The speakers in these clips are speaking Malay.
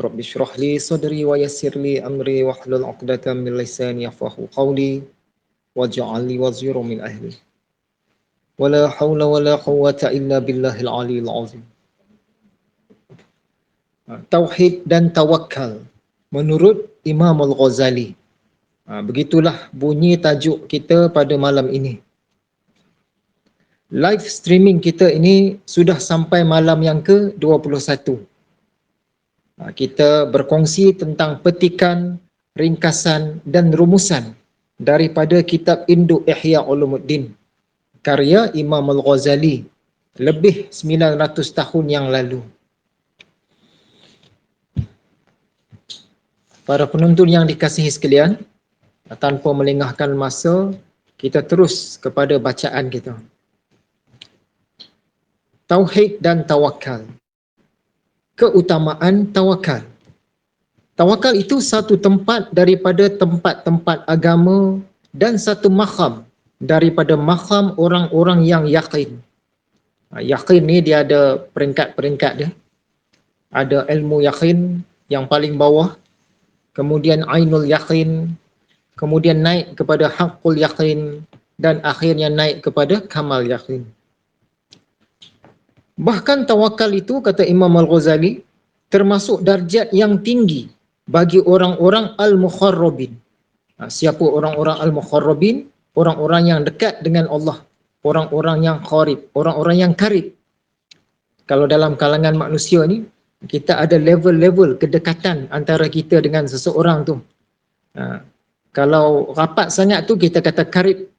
Rabbi syrah li sadri wa yassir li amri wa hlul uqdatan min lisani yafqahu qawli waj'al li wazira min ahli. Wala hawla wala quwwata illa billahil aliyil azim. Tauhid dan tawakal menurut Imam Al-Ghazali. Ha, begitulah bunyi tajuk kita pada malam ini. Live streaming kita ini sudah sampai malam yang ke-21. Ha, kita berkongsi tentang petikan, ringkasan dan rumusan daripada kitab Induk Ihya Ulumuddin karya Imam Al-Ghazali lebih 900 tahun yang lalu. Para penonton yang dikasihi sekalian, tanpa melengahkan masa, kita terus kepada bacaan kita. Tauhid dan tawakal keutamaan tawakal. Tawakal itu satu tempat daripada tempat-tempat agama dan satu makham daripada makham orang-orang yang yakin. Ha, yakin ni dia ada peringkat-peringkat dia. Ada ilmu yakin yang paling bawah, kemudian ainul yakin, kemudian naik kepada hakul yakin dan akhirnya naik kepada kamal yakin. Bahkan tawakal itu kata Imam Al-Ghazali termasuk darjat yang tinggi bagi orang-orang al-mukharrabin. Ha, siapa orang-orang al-mukharrabin? Orang-orang yang dekat dengan Allah, orang-orang yang qarib, orang-orang yang karib. Kalau dalam kalangan manusia ni, kita ada level-level kedekatan antara kita dengan seseorang tu. Ha, kalau rapat sangat tu kita kata karib.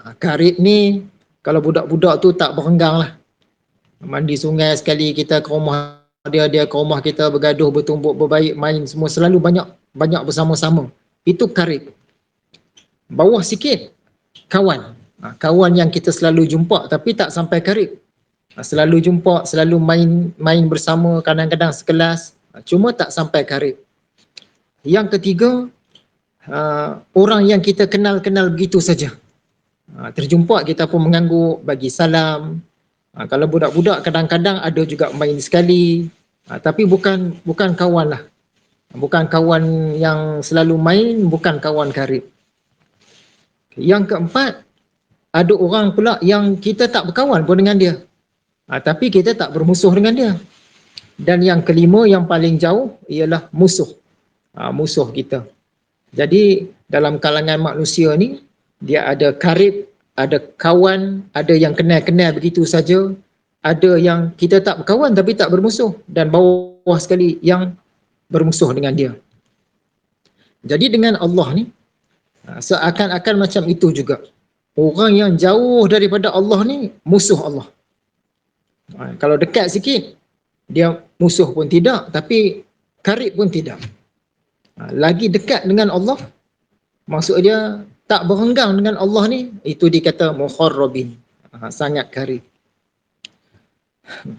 Ha, karib ni kalau budak-budak tu tak berenggang lah mandi sungai sekali kita ke rumah dia dia ke rumah kita bergaduh bertumbuk berbaik main semua selalu banyak banyak bersama-sama. Itu karib. Bawah sikit kawan. Ha, kawan yang kita selalu jumpa tapi tak sampai karib. Ha, selalu jumpa selalu main main bersama kadang-kadang sekelas. Ha, cuma tak sampai karib. Yang ketiga orang yang kita kenal-kenal begitu saja. Terjumpa kita pun mengangguk bagi salam Ha, kalau budak-budak kadang-kadang ada juga main sekali, ha, tapi bukan bukan kawan lah. Bukan kawan yang selalu main, bukan kawan karib. Yang keempat, ada orang pula yang kita tak berkawan pun dengan dia. Ha, tapi kita tak bermusuh dengan dia. Dan yang kelima yang paling jauh ialah musuh. Ha, musuh kita. Jadi dalam kalangan manusia ni, dia ada karib, ada kawan, ada yang kenal-kenal begitu saja, ada yang kita tak berkawan tapi tak bermusuh dan bawah sekali yang bermusuh dengan dia. Jadi dengan Allah ni ha, seakan-akan macam itu juga. Orang yang jauh daripada Allah ni musuh Allah. Ha, kalau dekat sikit dia musuh pun tidak tapi karib pun tidak. Ha, lagi dekat dengan Allah maksud dia tak berenggang dengan Allah ni itu dikata mukharrabin. Ha, sangat karib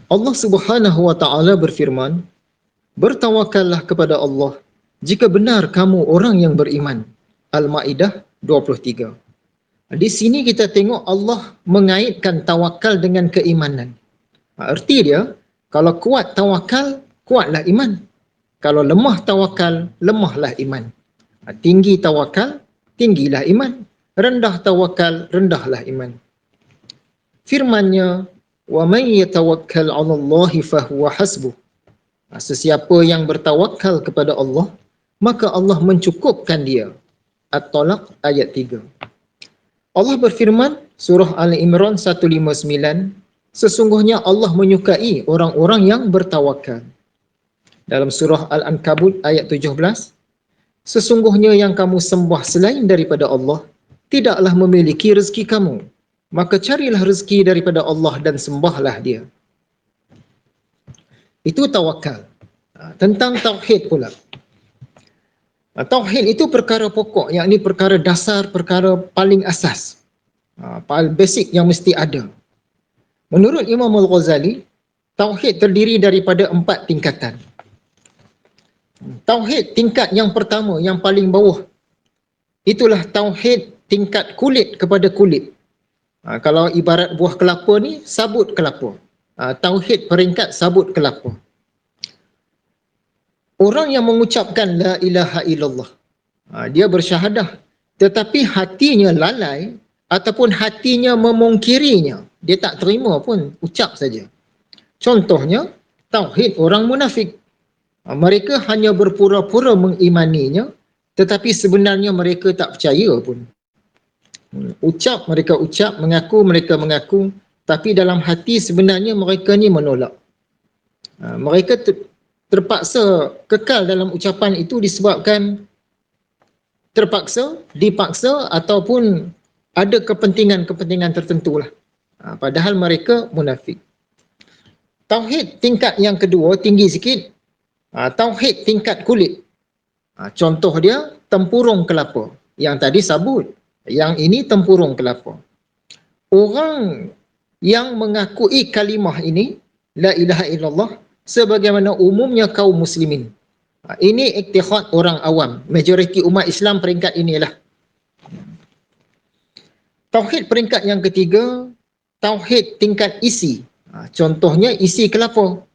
Allah Subhanahu wa taala berfirman bertawakallah kepada Allah jika benar kamu orang yang beriman. Al-Maidah 23 di sini kita tengok Allah mengaitkan tawakal dengan keimanan. Ha, erti dia kalau kuat tawakal kuatlah iman. Kalau lemah tawakal lemahlah iman. Ha, tinggi tawakal tinggilah iman. Rendah tawakal, rendahlah iman. Firmannya, 'ala Allah fa huwa hasbuh. Ha, sesiapa yang bertawakal kepada Allah, maka Allah mencukupkan dia. At-Talaq ayat 3. Allah berfirman surah Ali Imran 159, sesungguhnya Allah menyukai orang-orang yang bertawakal. Dalam surah Al-Ankabut ayat 17, Sesungguhnya yang kamu sembah selain daripada Allah tidaklah memiliki rezeki kamu. Maka carilah rezeki daripada Allah dan sembahlah dia. Itu tawakal. Ha, tentang tauhid pula. Ha, tauhid itu perkara pokok, yakni perkara dasar, perkara paling asas. Ha, paling basic yang mesti ada. Menurut Imam Al-Ghazali, tauhid terdiri daripada empat tingkatan. Tauhid tingkat yang pertama, yang paling bawah. Itulah tauhid tingkat kulit kepada kulit. Ha, kalau ibarat buah kelapa ni, sabut kelapa. Ha, tauhid peringkat sabut kelapa. orang yang mengucapkan la ilaha illallah ha, dia bersyahadah tetapi hatinya lalai ataupun hatinya memungkirinya dia tak terima pun ucap saja contohnya tauhid orang munafik mereka hanya berpura-pura mengimaninya tetapi sebenarnya mereka tak percaya pun ucap mereka ucap mengaku mereka mengaku tapi dalam hati sebenarnya mereka ni menolak ha, mereka ter, terpaksa kekal dalam ucapan itu disebabkan terpaksa, dipaksa ataupun ada kepentingan-kepentingan tertentu lah. Ha, padahal mereka munafik. Tauhid tingkat yang kedua tinggi sikit. Ha, tauhid tingkat kulit. Ha, contoh dia tempurung kelapa. Yang tadi sabut. Yang ini tempurung kelapa. Orang yang mengakui kalimah ini, La ilaha illallah, sebagaimana umumnya kaum muslimin. Ha, ini iktihad orang awam. Majoriti umat Islam peringkat inilah. Tauhid peringkat yang ketiga, tauhid tingkat isi. Contohnya isi kelapa.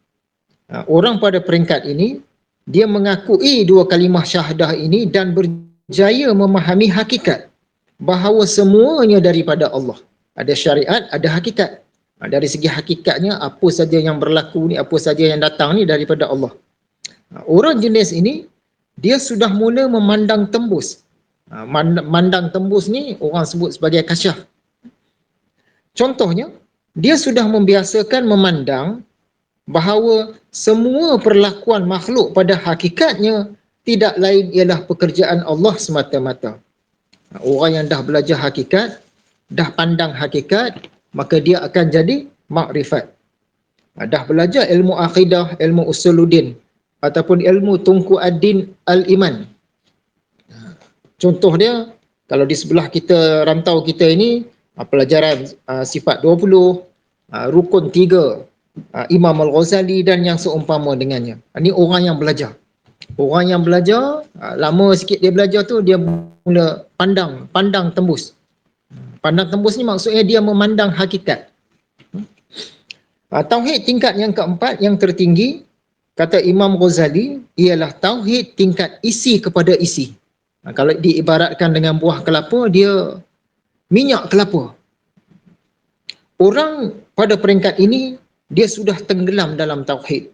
Ha, orang pada peringkat ini, dia mengakui dua kalimah syahadah ini dan berjaya memahami hakikat bahawa semuanya daripada Allah. Ada syariat, ada hakikat. Dari segi hakikatnya, apa saja yang berlaku ni, apa saja yang datang ni daripada Allah. Ha, orang jenis ini dia sudah mula memandang tembus. Mandang tembus ni orang sebut sebagai kasyaf. Contohnya, dia sudah membiasakan memandang bahawa semua perlakuan makhluk pada hakikatnya tidak lain ialah pekerjaan Allah semata-mata. Ha, orang yang dah belajar hakikat, dah pandang hakikat, maka dia akan jadi makrifat. Dah belajar ilmu akidah, ilmu usuluddin, ataupun ilmu tungku ad-din al-iman. Contoh dia, kalau di sebelah kita rantau kita ini, pelajaran sifat 20, uh, ah, rukun 3, uh, Imam Al-Ghazali dan yang seumpama dengannya. Ini orang yang belajar. Orang yang belajar, uh, lama sikit dia belajar tu, dia mula pandang, pandang tembus. Pandang tembus ni maksudnya dia memandang hakikat. Uh, tauhid tingkat yang keempat, yang tertinggi, kata Imam Ghazali ialah tauhid tingkat isi kepada isi. Ha, kalau diibaratkan dengan buah kelapa, dia minyak kelapa. Orang pada peringkat ini, dia sudah tenggelam dalam tauhid.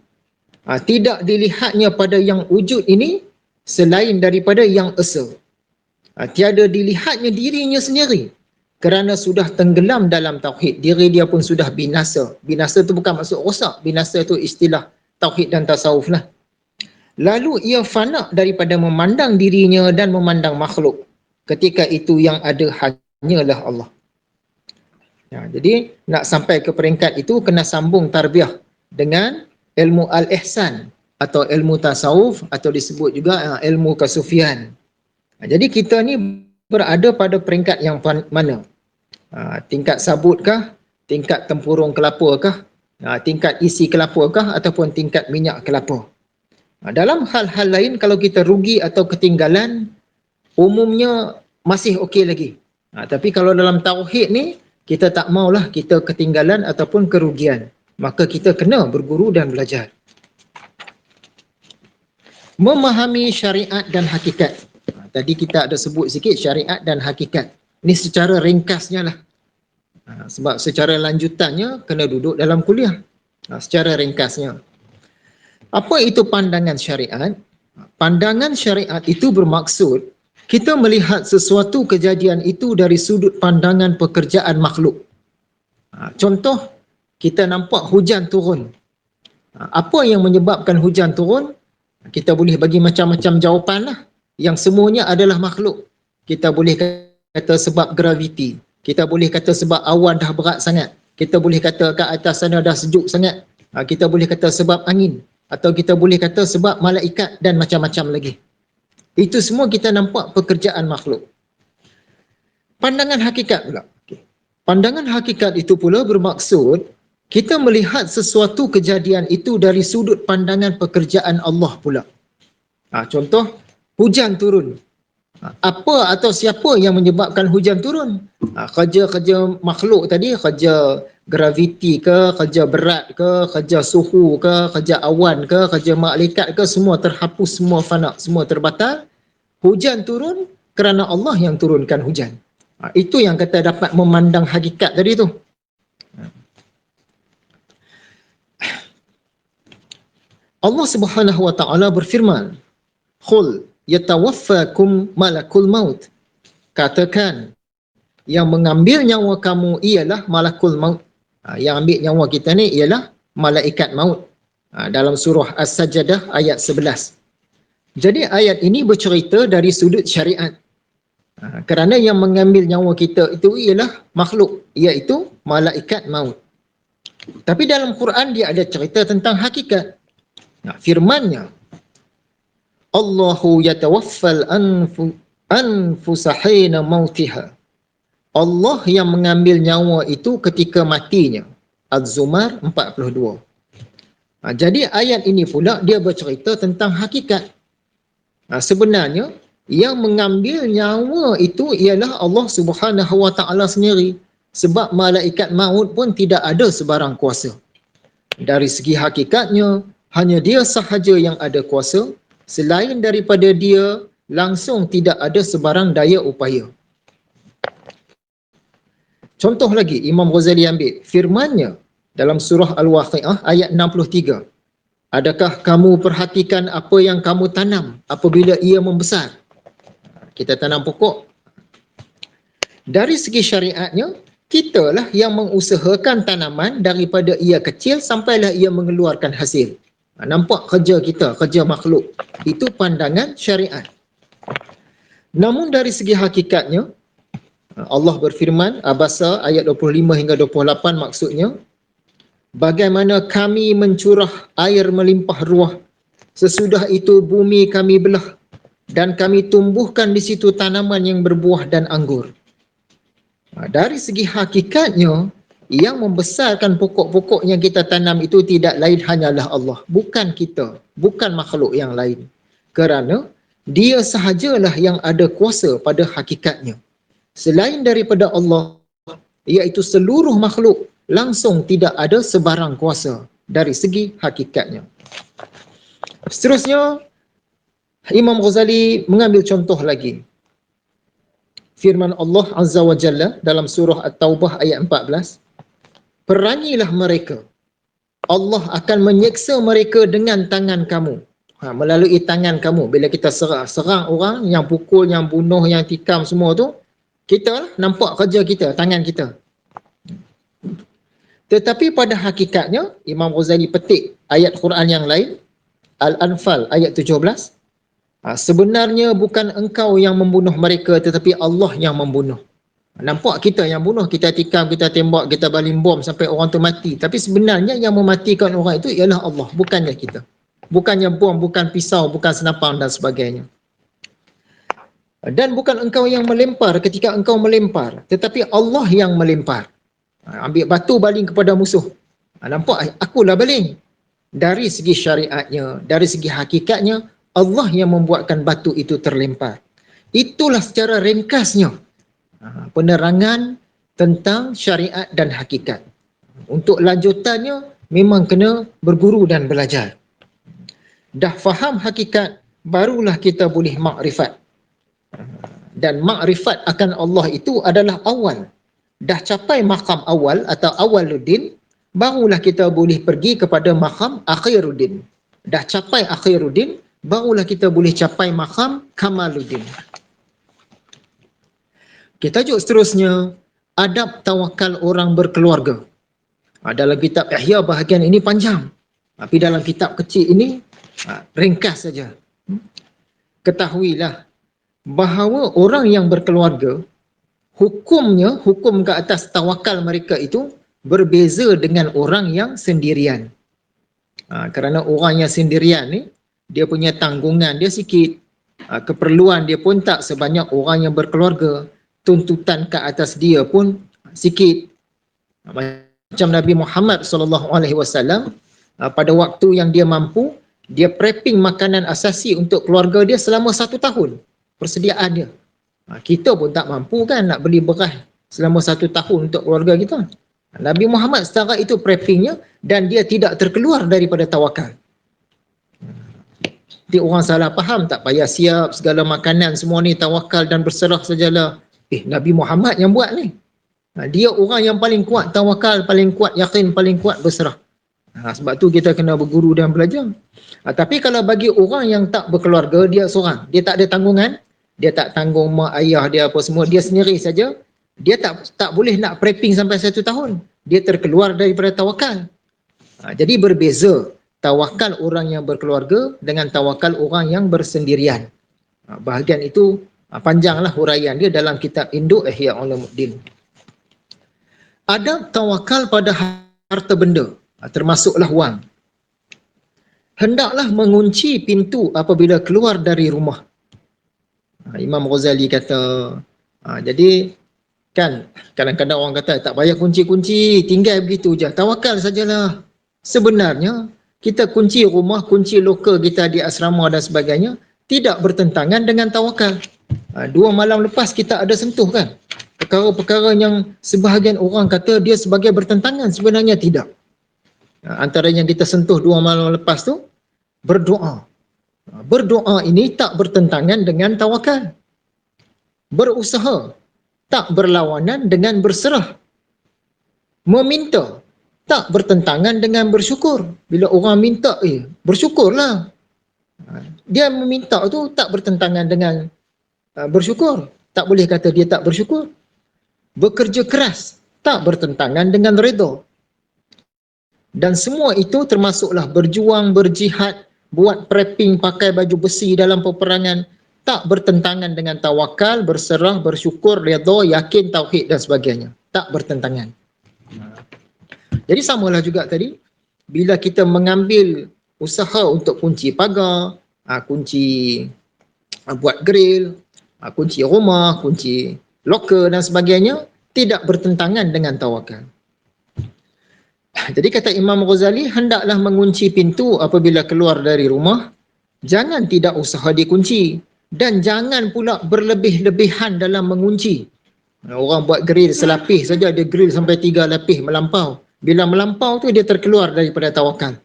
Ha, tidak dilihatnya pada yang wujud ini selain daripada yang esa. Ha, tiada dilihatnya dirinya sendiri kerana sudah tenggelam dalam tauhid. Diri dia pun sudah binasa. Binasa itu bukan maksud rosak. Binasa itu istilah tauhid dan tasawuf lah. Lalu ia fana daripada memandang dirinya dan memandang makhluk. Ketika itu yang ada hanyalah Allah. Ya, jadi nak sampai ke peringkat itu kena sambung tarbiyah dengan ilmu al-ihsan atau ilmu tasawuf atau disebut juga uh, ilmu kasufian. Ha, jadi kita ni berada pada peringkat yang mana? Ha, tingkat sabutkah? Tingkat tempurung kelapakah? Ha, tingkat isi kelapa kah ataupun tingkat minyak kelapa. Ha, dalam hal-hal lain kalau kita rugi atau ketinggalan umumnya masih okey lagi. Ha, tapi kalau dalam tauhid ni kita tak maulah kita ketinggalan ataupun kerugian. Maka kita kena berguru dan belajar. Memahami syariat dan hakikat. Ha, tadi kita ada sebut sikit syariat dan hakikat. Ini secara ringkasnya lah. Ha, sebab secara lanjutannya kena duduk dalam kuliah. Ha, secara ringkasnya. Apa itu pandangan syariat? Pandangan syariat itu bermaksud kita melihat sesuatu kejadian itu dari sudut pandangan pekerjaan makhluk. Ha, contoh, kita nampak hujan turun. Apa yang menyebabkan hujan turun? Kita boleh bagi macam-macam jawapan lah. Yang semuanya adalah makhluk. Kita boleh kata sebab graviti, kita boleh kata sebab awan dah berat sangat. Kita boleh kata kat atas sana dah sejuk sangat. Ha, kita boleh kata sebab angin. Atau kita boleh kata sebab malaikat dan macam-macam lagi. Itu semua kita nampak pekerjaan makhluk. Pandangan hakikat pula. Pandangan hakikat itu pula bermaksud kita melihat sesuatu kejadian itu dari sudut pandangan pekerjaan Allah pula. Ha, contoh, hujan turun. Ha, apa atau siapa yang menyebabkan hujan turun? Ha, kerja-kerja makhluk tadi, kerja graviti ke, kerja berat ke, kerja suhu ke, kerja awan ke, kerja malaikat ke, semua terhapus, semua fana, semua terbatal. Hujan turun kerana Allah yang turunkan hujan. Ha, itu yang kata dapat memandang hakikat tadi tu. Allah Subhanahu wa taala berfirman, "Qul yatawaffakum malakul maut." Katakan yang mengambil nyawa kamu ialah malakul maut. Ha, yang ambil nyawa kita ni ialah malaikat maut. Ha, dalam surah As-Sajdah ayat 11. Jadi ayat ini bercerita dari sudut syariat. Ha, kerana yang mengambil nyawa kita itu ialah makhluk iaitu malaikat maut. Tapi dalam Quran dia ada cerita tentang hakikat. Nah, firmannya Allahu yatawaffal anfu anfusahina mautiha. Allah yang mengambil nyawa itu ketika matinya. Az-Zumar 42. Ha, jadi ayat ini pula dia bercerita tentang hakikat. Ha, sebenarnya yang mengambil nyawa itu ialah Allah Subhanahu Wa Taala sendiri. Sebab malaikat maut pun tidak ada sebarang kuasa. Dari segi hakikatnya, hanya dia sahaja yang ada kuasa selain daripada dia langsung tidak ada sebarang daya upaya contoh lagi Imam Ghazali ambil. Firmannya dalam surah Al-Waqi'ah ayat 63 adakah kamu perhatikan apa yang kamu tanam apabila ia membesar? Kita tanam pokok. Dari segi syariatnya kita lah yang mengusahakan tanaman daripada ia kecil sampailah ia mengeluarkan hasil. Ha, nampak kerja kita, kerja makhluk. Itu pandangan syariat. Namun dari segi hakikatnya, ha, Allah berfirman, Abasa ayat 25 hingga 28 maksudnya, bagaimana kami mencurah air melimpah ruah, sesudah itu bumi kami belah, dan kami tumbuhkan di situ tanaman yang berbuah dan anggur. Ha, dari segi hakikatnya, yang membesarkan pokok-pokok yang kita tanam itu tidak lain hanyalah Allah bukan kita bukan makhluk yang lain kerana dia sahajalah yang ada kuasa pada hakikatnya selain daripada Allah iaitu seluruh makhluk langsung tidak ada sebarang kuasa dari segi hakikatnya seterusnya Imam Ghazali mengambil contoh lagi firman Allah Azza wa Jalla dalam surah At-Taubah ayat 14 perangilah mereka. Allah akan menyeksa mereka dengan tangan kamu. Ha, melalui tangan kamu. Bila kita serang, serang orang yang pukul, yang bunuh, yang tikam semua tu, kita lah nampak kerja kita, tangan kita. Tetapi pada hakikatnya, Imam Ghazali petik ayat Quran yang lain, Al-Anfal ayat 17, ha, sebenarnya bukan engkau yang membunuh mereka tetapi Allah yang membunuh. Nampak kita yang bunuh, kita tikam, kita tembak, kita baling bom sampai orang tu mati. Tapi sebenarnya yang mematikan orang itu ialah Allah, bukannya kita. Bukannya bom, bukan pisau, bukan senapang dan sebagainya. Dan bukan engkau yang melempar ketika engkau melempar. Tetapi Allah yang melempar. Ha, ambil batu baling kepada musuh. Ha, nampak? Akulah baling. Dari segi syariatnya, dari segi hakikatnya, Allah yang membuatkan batu itu terlempar. Itulah secara ringkasnya Ha, penerangan tentang syariat dan hakikat. Untuk lanjutannya memang kena berguru dan belajar. Dah faham hakikat barulah kita boleh makrifat. Dan makrifat akan Allah itu adalah awal. Dah capai makam awal atau awaluddin barulah kita boleh pergi kepada makam akhiruddin. Dah capai akhiruddin barulah kita boleh capai makam kamaluddin. Kita tajuk seterusnya, adab tawakal orang berkeluarga. Dalam kitab Ihya bahagian ini panjang. Tapi dalam kitab kecil ini, ha, ringkas saja. Hmm? Ketahuilah bahawa orang yang berkeluarga, hukumnya, hukum ke atas tawakal mereka itu berbeza dengan orang yang sendirian. Ha, kerana orang yang sendirian ni, dia punya tanggungan dia sikit. Ha, keperluan dia pun tak sebanyak orang yang berkeluarga tuntutan ke atas dia pun sikit macam Nabi Muhammad sallallahu alaihi wasallam ah, pada waktu yang dia mampu dia prepping makanan asasi untuk keluarga dia selama satu tahun persediaan dia ah, kita pun tak mampu kan nak beli beras selama satu tahun untuk keluarga kita Nabi Muhammad setara itu preppingnya dan dia tidak terkeluar daripada tawakal. Jadi orang salah faham tak payah siap segala makanan semua ni tawakal dan berserah sajalah. Eh Nabi Muhammad yang buat ni. Ha, dia orang yang paling kuat tawakal, paling kuat yakin, paling kuat berserah. Ha, sebab tu kita kena berguru dan belajar. Ha, tapi kalau bagi orang yang tak berkeluarga, dia seorang. Dia tak ada tanggungan. Dia tak tanggung mak ayah dia apa semua. Dia sendiri saja. Dia tak tak boleh nak prepping sampai satu tahun. Dia terkeluar daripada tawakal. Ha, jadi berbeza tawakal orang yang berkeluarga dengan tawakal orang yang bersendirian. Ha, bahagian itu ha, panjanglah huraian dia dalam kitab Induk Ihya Ulumuddin. Ada tawakal pada harta benda. Ha, termasuklah wang. Hendaklah mengunci pintu apabila keluar dari rumah. Ha, Imam Ghazali kata, ha, jadi kan kadang-kadang orang kata tak payah kunci-kunci, tinggal begitu je. Tawakal sajalah. Sebenarnya, kita kunci rumah, kunci lokal kita di asrama dan sebagainya, tidak bertentangan dengan tawakal. Ha, dua malam lepas kita ada sentuh kan? Perkara-perkara yang sebahagian orang kata dia sebagai bertentangan, sebenarnya tidak. Ha, antara yang kita sentuh dua malam lepas tu berdoa. Berdoa ini tak bertentangan dengan tawakal. Berusaha tak berlawanan dengan berserah. Meminta tak bertentangan dengan bersyukur. Bila orang minta, eh bersyukurlah. Ha, dia meminta tu tak bertentangan dengan bersyukur. Tak boleh kata dia tak bersyukur. Bekerja keras tak bertentangan dengan redha. Dan semua itu termasuklah berjuang, berjihad, buat prepping, pakai baju besi dalam peperangan, tak bertentangan dengan tawakal, berserah, bersyukur, redha, yakin, tauhid dan sebagainya. Tak bertentangan. Jadi samalah juga tadi, bila kita mengambil usaha untuk kunci pagar, ha, kunci ha, buat grill, ha, kunci rumah, kunci loker dan sebagainya, tidak bertentangan dengan tawakal. Jadi kata Imam Ghazali, hendaklah mengunci pintu apabila keluar dari rumah. Jangan tidak usaha dikunci. Dan jangan pula berlebih-lebihan dalam mengunci. Orang buat grill selapis saja, dia grill sampai tiga lapis melampau. Bila melampau tu dia terkeluar daripada tawakal.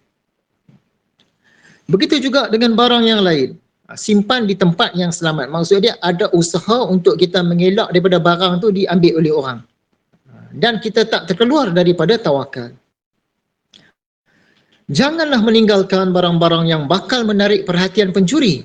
Begitu juga dengan barang yang lain. Simpan di tempat yang selamat. Maksud dia ada usaha untuk kita mengelak daripada barang tu diambil oleh orang. Dan kita tak terkeluar daripada tawakal. Janganlah meninggalkan barang-barang yang bakal menarik perhatian pencuri.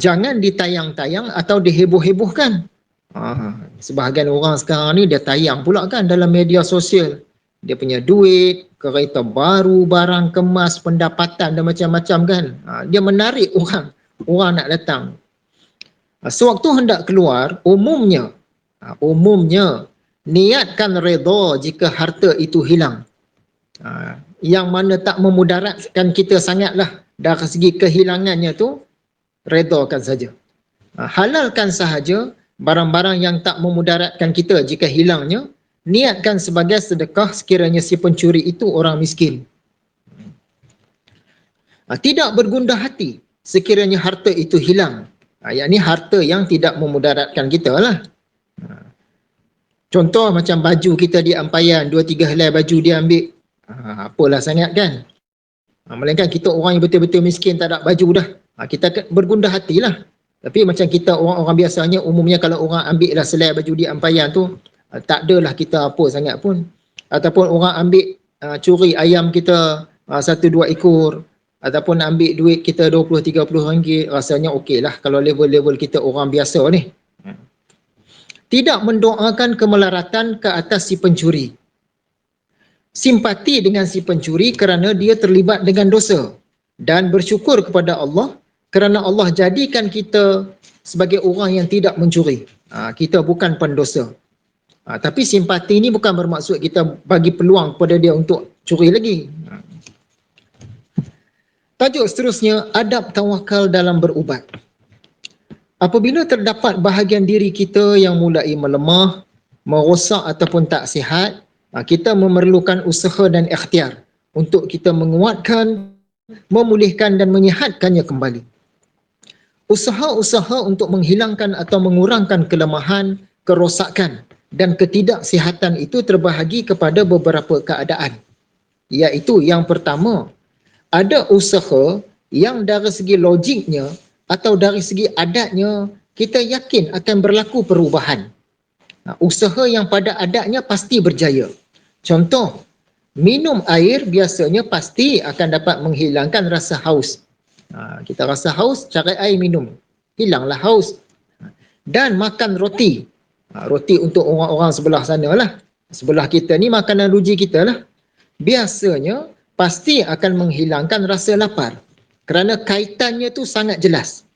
Jangan ditayang-tayang atau diheboh-hebohkan. Ha, sebahagian orang sekarang ni dia tayang pula kan dalam media sosial. Dia punya duit, kereta baru, barang kemas, pendapatan dan macam-macam kan. Ha, dia menarik orang. Orang nak datang. Ha, sewaktu hendak keluar, umumnya, ha, umumnya niatkan redha jika harta itu hilang. Ha, yang mana tak memudaratkan kita sangatlah dari segi kehilangannya tu redakan saja. Ha, halalkan sahaja barang-barang yang tak memudaratkan kita jika hilangnya niatkan sebagai sedekah sekiranya si pencuri itu orang miskin. Ha, tidak bergundah hati sekiranya harta itu hilang. Ha, yakni harta yang tidak memudaratkan kita lah. Contoh macam baju kita di ampayan, dua tiga helai baju dia ambil Ha, apalah sangat kan. Ha, melainkan kita orang yang betul-betul miskin tak ada baju dah. Ha, kita bergundah hatilah. Tapi macam kita orang-orang biasanya umumnya kalau orang ambil lah selai baju di ampayan tu ha, tak adalah kita apa sangat pun. Ataupun orang ambil ha, curi ayam kita ha, satu dua ekor ataupun ambil duit kita 20-30 ringgit rasanya okey lah kalau level-level kita orang biasa ni. Ha. Tidak mendoakan kemelaratan ke atas si pencuri simpati dengan si pencuri kerana dia terlibat dengan dosa dan bersyukur kepada Allah kerana Allah jadikan kita sebagai orang yang tidak mencuri. Ha, kita bukan pendosa. Ha, tapi simpati ini bukan bermaksud kita bagi peluang kepada dia untuk curi lagi. Ha. Tajuk seterusnya, adab tawakal dalam berubat. Apabila terdapat bahagian diri kita yang mulai melemah, merosak ataupun tak sihat, Ha, kita memerlukan usaha dan ikhtiar untuk kita menguatkan, memulihkan dan menyihatkannya kembali. Usaha-usaha untuk menghilangkan atau mengurangkan kelemahan, kerosakan dan ketidaksihatan itu terbahagi kepada beberapa keadaan. Iaitu yang pertama, ada usaha yang dari segi logiknya atau dari segi adatnya kita yakin akan berlaku perubahan. Usaha yang pada adatnya pasti berjaya. Contoh, minum air biasanya pasti akan dapat menghilangkan rasa haus. Kita rasa haus, cari air minum. Hilanglah haus. Dan makan roti. Ha, roti untuk orang-orang sebelah sana lah. Sebelah kita ni makanan ruji kita lah. Biasanya pasti akan menghilangkan rasa lapar. Kerana kaitannya tu sangat jelas.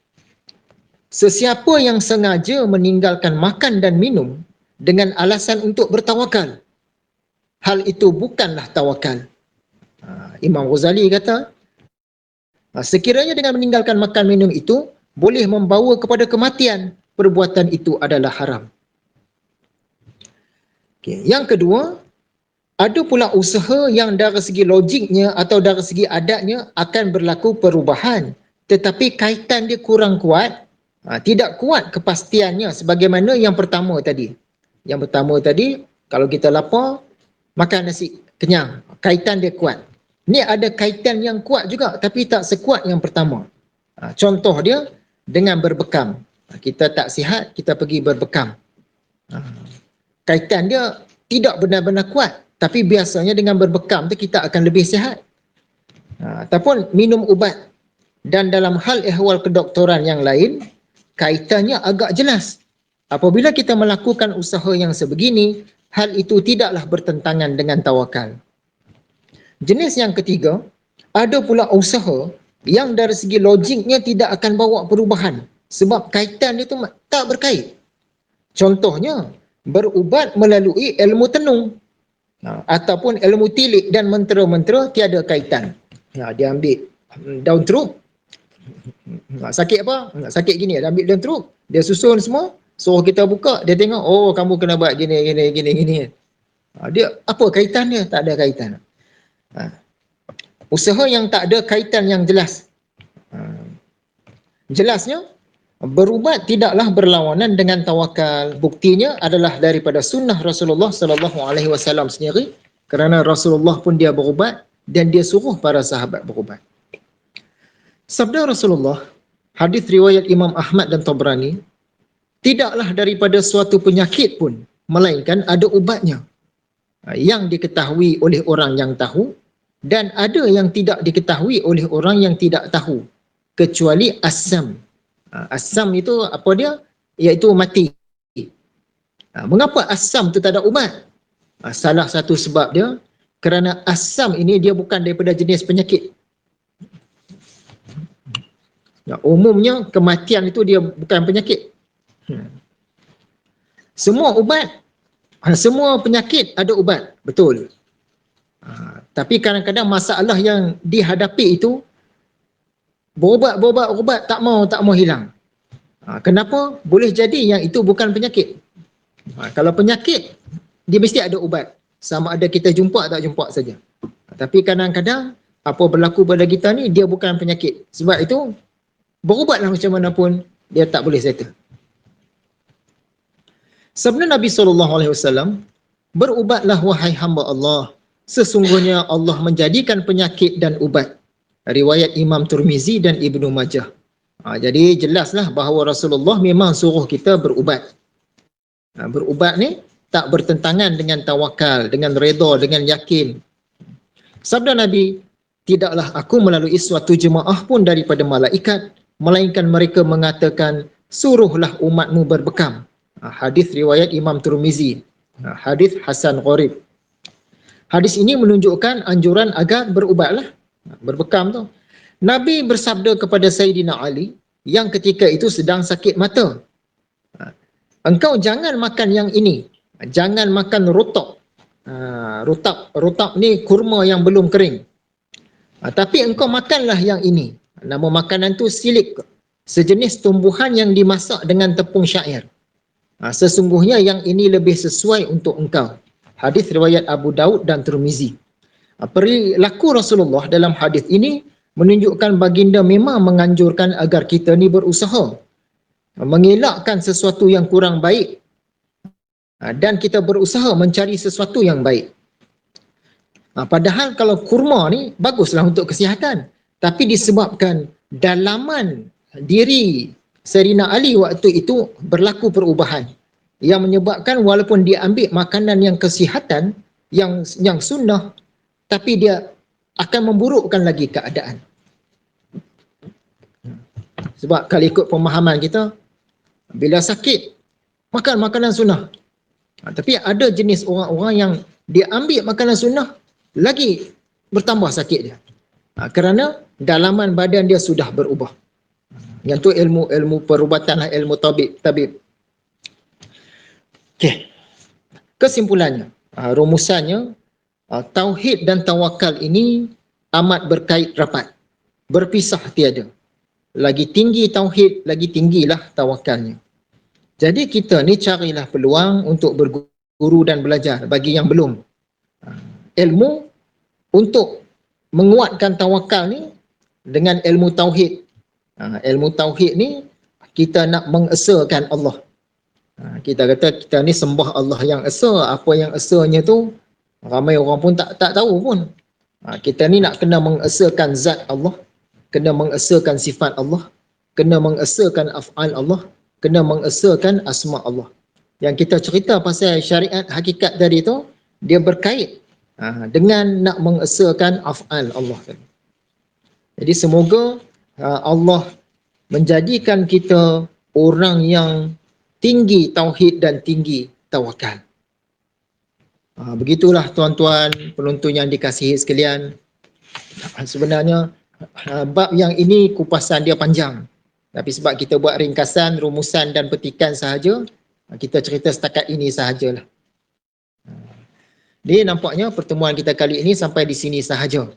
Sesiapa yang sengaja meninggalkan makan dan minum dengan alasan untuk bertawakal. Hal itu bukanlah tawakal. Ha, Imam Ghazali kata, ha, sekiranya dengan meninggalkan makan minum itu boleh membawa kepada kematian, perbuatan itu adalah haram. Okay. Yang kedua, ada pula usaha yang dari segi logiknya atau dari segi adatnya akan berlaku perubahan tetapi kaitan dia kurang kuat, ha, tidak kuat kepastiannya sebagaimana yang pertama tadi. Yang pertama tadi, kalau kita lapar, makan nasi kenyang, kaitan dia kuat. Ni ada kaitan yang kuat juga tapi tak sekuat yang pertama. Ha, contoh dia dengan berbekam. Ha, kita tak sihat, kita pergi berbekam. Ha, kaitan dia tidak benar-benar kuat tapi biasanya dengan berbekam tu kita akan lebih sihat ha, ataupun minum ubat dan dalam hal ehwal kedoktoran yang lain kaitannya agak jelas apabila kita melakukan usaha yang sebegini hal itu tidaklah bertentangan dengan tawakal jenis yang ketiga ada pula usaha yang dari segi logiknya tidak akan bawa perubahan sebab kaitan itu tak berkait contohnya berubat melalui ilmu tenung ha, ataupun ilmu tilik dan mentera-mentera tiada kaitan. Ha, dia ambil hmm, daun teruk. Ha, sakit apa? Sakit gini, dia ambil daun teruk. Dia susun semua, suruh kita buka, dia tengok, oh kamu kena buat gini, gini, gini, gini. Ha, dia apa kaitannya? Tak ada kaitan. Ha. Usaha yang tak ada kaitan yang jelas. Ha. Jelasnya, berubat tidaklah berlawanan dengan tawakal. Buktinya adalah daripada sunnah Rasulullah sallallahu alaihi wasallam sendiri kerana Rasulullah pun dia berubat dan dia suruh para sahabat berubat. Sabda Rasulullah, hadis riwayat Imam Ahmad dan Tabrani, tidaklah daripada suatu penyakit pun melainkan ada ubatnya yang diketahui oleh orang yang tahu dan ada yang tidak diketahui oleh orang yang tidak tahu kecuali asam asam itu apa dia? Iaitu mati. Ha, mengapa asam itu tak ada umat? Ha, salah satu sebab dia kerana asam ini dia bukan daripada jenis penyakit. Ya, umumnya kematian itu dia bukan penyakit. Hmm. Semua ubat, semua penyakit ada ubat, betul. tapi kadang-kadang masalah yang dihadapi itu berubat, berubat, berubat, tak mau, tak mau hilang. Ha, kenapa? Boleh jadi yang itu bukan penyakit. Ha, kalau penyakit, dia mesti ada ubat. Sama ada kita jumpa tak jumpa saja. Ha, tapi kadang-kadang, apa berlaku pada kita ni, dia bukan penyakit. Sebab itu, berubatlah macam mana pun, dia tak boleh settle. Sebenarnya Nabi SAW, berubatlah wahai hamba Allah. Sesungguhnya Allah menjadikan penyakit dan ubat riwayat Imam Turmizi dan Ibnu Majah. Ha, jadi jelaslah bahawa Rasulullah memang suruh kita berubat. Ha, berubat ni tak bertentangan dengan tawakal, dengan redha, dengan yakin. Sabda Nabi, tidaklah aku melalui suatu jemaah pun daripada malaikat, melainkan mereka mengatakan, suruhlah umatmu berbekam. Ha, hadis riwayat Imam Turmizi. Ha, hadis Hasan Gharib. Hadis ini menunjukkan anjuran agar berubatlah berbekam tu. Nabi bersabda kepada Sayyidina Ali yang ketika itu sedang sakit mata. Ha, engkau jangan makan yang ini. Jangan makan rotok. Ha, rotak, rotak ni kurma yang belum kering. Ha, tapi engkau makanlah yang ini. Nama makanan tu silik. Sejenis tumbuhan yang dimasak dengan tepung syair. Sesungguhnya yang ini lebih sesuai untuk engkau. Hadis riwayat Abu Daud dan Tirmizi. Ah, perilaku Rasulullah dalam hadis ini menunjukkan baginda memang menganjurkan agar kita ni berusaha mengelakkan sesuatu yang kurang baik Ha, dan kita berusaha mencari sesuatu yang baik. Ha, padahal kalau kurma ni baguslah untuk kesihatan. Tapi disebabkan dalaman diri Serina Ali waktu itu berlaku perubahan yang menyebabkan walaupun dia ambil makanan yang kesihatan yang yang sunnah tapi dia akan memburukkan lagi keadaan. Sebab kalau ikut pemahaman kita bila sakit makan makanan sunnah. Ha, tapi ada jenis orang-orang yang dia ambil makanan sunnah lagi bertambah sakit dia. Ha, kerana dalaman badan dia sudah berubah. Yang tu ilmu ilmu perubatan lah, ilmu tabib. tabib. Okey. Kesimpulannya, uh, rumusannya, uh, tauhid dan tawakal ini amat berkait rapat. Berpisah tiada. Lagi tinggi tauhid, lagi tinggilah tawakalnya. Jadi kita ni carilah peluang untuk berguru dan belajar bagi yang belum. Uh, ilmu untuk menguatkan tawakal ni dengan ilmu tauhid Ha, ilmu tauhid ni kita nak mengesakan Allah. Ha, kita kata kita ni sembah Allah yang esa, apa yang esanya tu ramai orang pun tak tak tahu pun. Ha, kita ni nak kena mengesakan zat Allah, kena mengesakan sifat Allah, kena mengesakan af'al Allah, kena mengesakan asma Allah. Yang kita cerita pasal syariat hakikat tadi tu, dia berkait ha, dengan nak mengesakan af'al Allah. Jadi semoga Allah menjadikan kita orang yang tinggi tauhid dan tinggi tawakal. Ha, begitulah tuan-tuan penonton yang dikasihi sekalian. Sebenarnya ha, bab yang ini kupasan dia panjang. Tapi sebab kita buat ringkasan, rumusan dan petikan sahaja, kita cerita setakat ini sahajalah. Jadi nampaknya pertemuan kita kali ini sampai di sini sahaja.